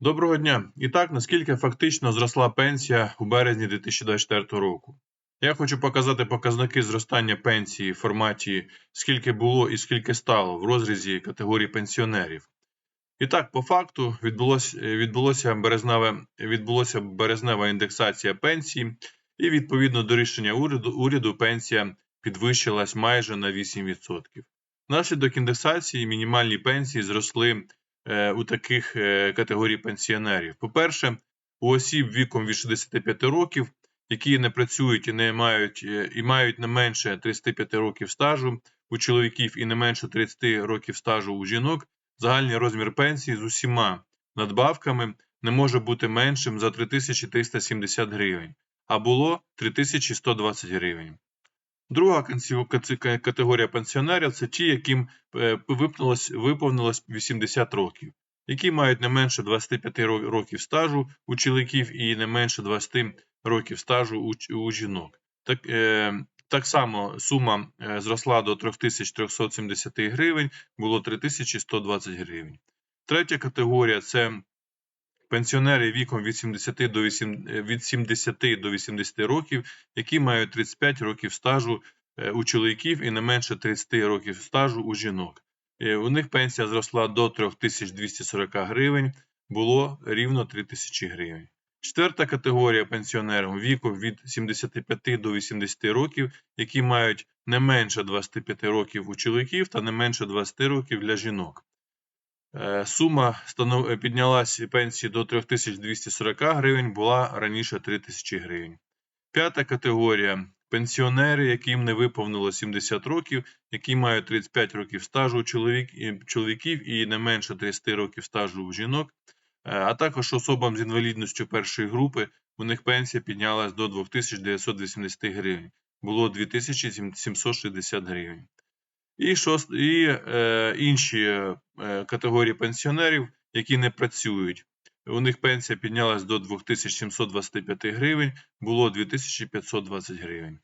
Доброго дня! І так, наскільки фактично зросла пенсія у березні 2024 року? Я хочу показати показники зростання пенсії в форматі скільки було і скільки стало в розрізі категорії пенсіонерів. І так, по факту відбулося, відбулося, березневе, відбулося березнева індексація пенсії, і відповідно до рішення уряду, уряду пенсія підвищилась майже на 8%. Внаслідок індексації мінімальні пенсії зросли е, у таких е, категорій пенсіонерів. По-перше, у осіб віком від 65 років, які не працюють і не мають е, і мають не менше 35 років стажу у чоловіків і не менше 30 років стажу у жінок, загальний розмір пенсії з усіма надбавками не може бути меншим за 3370 гривень, а було 3120 гривень. Друга категорія- кате- пенсіонерів це ті, яким е, виповнилось, виповнилось 80 років, які мають не менше 25 років стажу у чоловіків і не менше 20 років стажу у, жінок. Так, е, так само сума е, зросла до 3370 гривень, було 3120 гривень. Третя категорія це пенсіонери віком від 70 до 8, е, від 70 до 80 років, які мають 35 років стажу е, у чоловіків і не менше 30 років стажу у жінок. Е, У них пенсія зросла до 3240 гривень, було рівно 3000 гривень. Четверта категорія пенсіонерів віком від 75 до 80 років, які мають не менше 25 років у чоловіків та не менше 20 років для жінок. Е, Сума е, пенсії до 3240 гривень, була раніше 3000 гривень. П'ята категорія пенсіонери, яким не виповнило 70 років, які мають 35 років стажу у чоловік, чоловіків і не менше 30 років стажу у жінок, Е, а також особам з інвалідністю першої групи, у них пенсія піднялась до 2980 гривень, було 2760 гривень. І, шост, і е, інші е, категорії пенсіонерів, які не працюють. У них пенсія піднялась до 2725 гривень, було 2520 гривень.